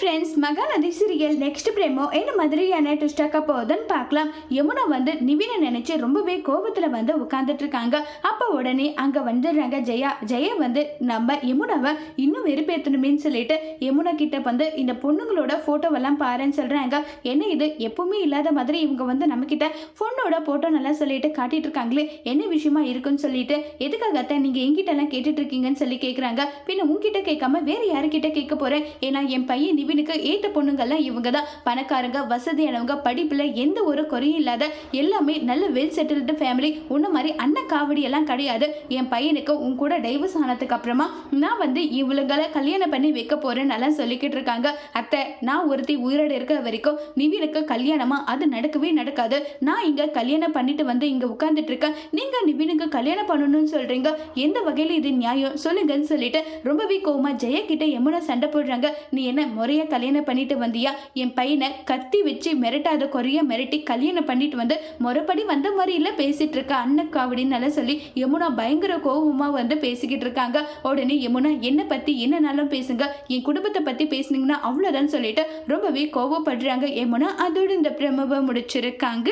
Friends Mahanadi serial next promo என்ன மாதிரியான ட்விஸ்டாக்க போகுதுன்னு பார்க்கலாம். யமுனா வந்து நிவினை நினைச்சு ரொம்பவே கோபத்தில் வந்து உட்காந்துட்டு இருக்காங்க. அப்போ உடனே அங்கே வந்துடுறாங்க ஜெயா. ஜெயா வந்து நம்ம யமுனாவை இன்னும் வெறுப்பேற்றணுமேன்னு சொல்லிட்டு யமுனா கிட்ட வந்து இந்த பொண்ணுங்களோட ஃபோட்டோவெல்லாம் பாருன்னு சொல்கிறாங்க என்ன இது? எப்பவுமே இல்லாத மாதிரி இவங்க வந்து நம்ம கிட்ட பொண்ணோட ஃபோட்டோ நல்லா சொல்லிட்டு காட்டிட்டு இருக்காங்களே. என்ன விஷயமா இருக்குன்னு சொல்லிட்டு எதுக்காகத்தான் நீங்கள் நீங்க எல்லாம் கேட்டுட்டு இருக்கீங்கன்னு சொல்லி கேட்குறாங்க பின்ன உங்ககிட்ட கேட்காம வேற யாருக்கிட்ட கேட்க போறேன்? ஏன்னா என் பையன் ஈவினுக்கு ஏற்ற பொண்ணுங்கள்லாம் இவங்க தான் பணக்காரங்க வசதியானவங்க படிப்பில் எந்த ஒரு குறையும் இல்லாத எல்லாமே நல்ல வெல் செட்டில்டு ஃபேமிலி உன்ன மாதிரி அண்ணன் காவடியெல்லாம் கிடையாது. என் பையனுக்கு உன் கூட டைவர்ஸ் ஆனதுக்கு அப்புறமா நான் வந்து இவளுங்களை கல்யாணம் பண்ணி வைக்க போறேன்னு எல்லாம் சொல்லிக்கிட்டு இருக்காங்க. அத்தை நான் ஒருத்தி உயிரோடு இருக்கிற வரைக்கும் நிவினுக்கு கல்யாணமா? அது நடக்கவே நடக்காது. நான் இங்க கல்யாணம் பண்ணிட்டு வந்து இங்க உட்கார்ந்துட்டு இருக்கேன். நீங்க நிவினுக்கு கல்யாணம் பண்ணணும்னு சொல்றீங்க. எந்த வகையில இது நியாயம்? சொல்லுங்கன்னு சொல்லிட்டு ரொம்பவே கோவமா ஜெயக்கிட்ட கிட்ட சண்டை போடுறாங்க. நீ என்ன முறைய கல்யாணம் பண்ணிட்டு வந்தியா? என் பையனை கத்தி வச்சு மிரட்டாத குறைய மிரட்டி கல்யாணம் பண்ணிட்டு வந்து முறைப்படி வந்த மாதிரி பேசிட்டு இருக்க? அண்ணக்கா அப்படின்னு சொல்லி யமுனா பயங்கர கோவமா வந்து பேசிக்கிட்டு இருக்காங்க. உடனே யமுனா என்ன பத்தி என்னனாலும் பேசுங்க. என் குடும்பத்தை பத்தி பேசுனீங்கன்னா அவ்வளவுதான் சொல்லிட்டு ரொம்பவே கோவப்படுறாங்க யமுனா. அதோட இந்த பிரமவை முடிச்சிருக்காங்க.